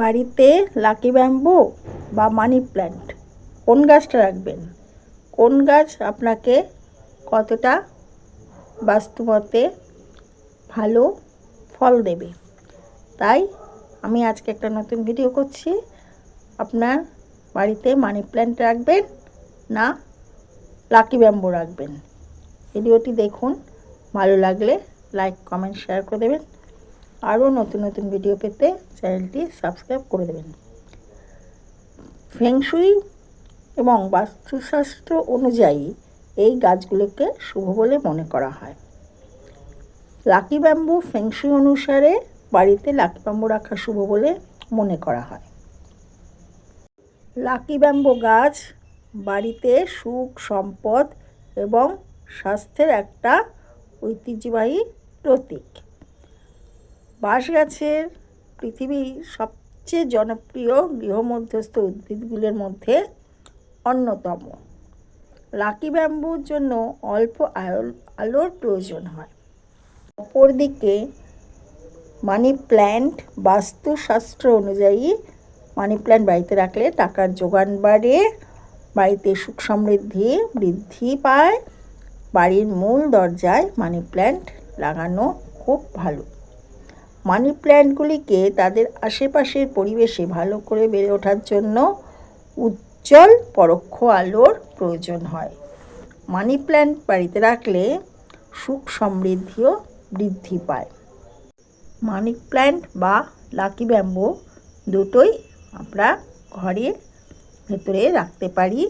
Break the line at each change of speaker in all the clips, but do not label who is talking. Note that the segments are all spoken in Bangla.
বাড়িতে লাকি ব্যাম্বো বা মানি প্ল্যান্ট? কোন গাছটা রাখবেন? কোন গাছ আপনাকে কতটা বাস্তুমতে ভালো ফল দেবে? তাই আমি আজকে একটা নতুন ভিডিও করছি। আপনার বাড়িতে মানি প্ল্যান্ট রাখবেন না লাকি ব্যাম্বো রাখবেন? ভিডিওটি দেখুন, ভালো লাগলে লাইক, কমেন্ট, শেয়ার করে দেবেন। আরও নতুন নতুন ভিডিও পেতে চ্যানেলটি সাবস্ক্রাইব করে দেবেন। ফেংশুই এবং বাস্তুশাস্ত্র অনুযায়ী এই গাছগুলোকে শুভ বলে মনে করা হয়। লাকি ব্যাম্বু ফেংশুই অনুসারে বাড়িতে লাকি ব্যাম্বু রাখা শুভ বলে মনে করা হয়। লাকি ব্যাম্বু গাছ বাড়িতে সুখ, সম্পদ এবং স্বাস্থ্যের একটা ঐতিহ্যবাহী প্রতীক। বাঁশ গাছের পৃথিবীর সবচেয়ে জনপ্রিয় গৃহমধ্যস্থ উদ্ভিদগুলির মধ্যে অন্যতম। লাকি ব্যাম্বুর জন্য অল্প আলোর প্রয়োজন হয়। অপরদিকে মানি প্ল্যান্ট বাস্তুশাস্ত্র অনুযায়ী মানি প্ল্যান্ট বাড়িতে রাখলে টাকার যোগান বাড়ে, বাড়িতে সুখ সমৃদ্ধি বৃদ্ধি পায়, বাড়ির মূল দরজায় মানি প্ল্যান্ট লাগানো খুব ভালো। মানি প্ল্যান্টগুলিকে তাদের আশেপাশের পরিবেশে ভালো করে বেড়ে ওঠার জন্য উজ্জ্বল পরোক্ষ আলোর প্রয়োজন হয়। মানি প্ল্যান্ট বাড়িতে রাখলে সুখ সমৃদ্ধিও বৃদ্ধি পায়। মানি প্ল্যান্ট বা লাকি ব্যাম্বো দুটোই আমরা ঘরের ভেতরে রাখতে পারি।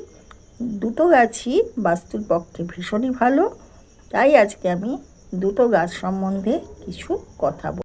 দুটো গাছই বাস্তুর পক্ষে ভীষণই ভালো। তাই আজকে আমি দুটো গাছ সম্বন্ধে কিছু কথা বল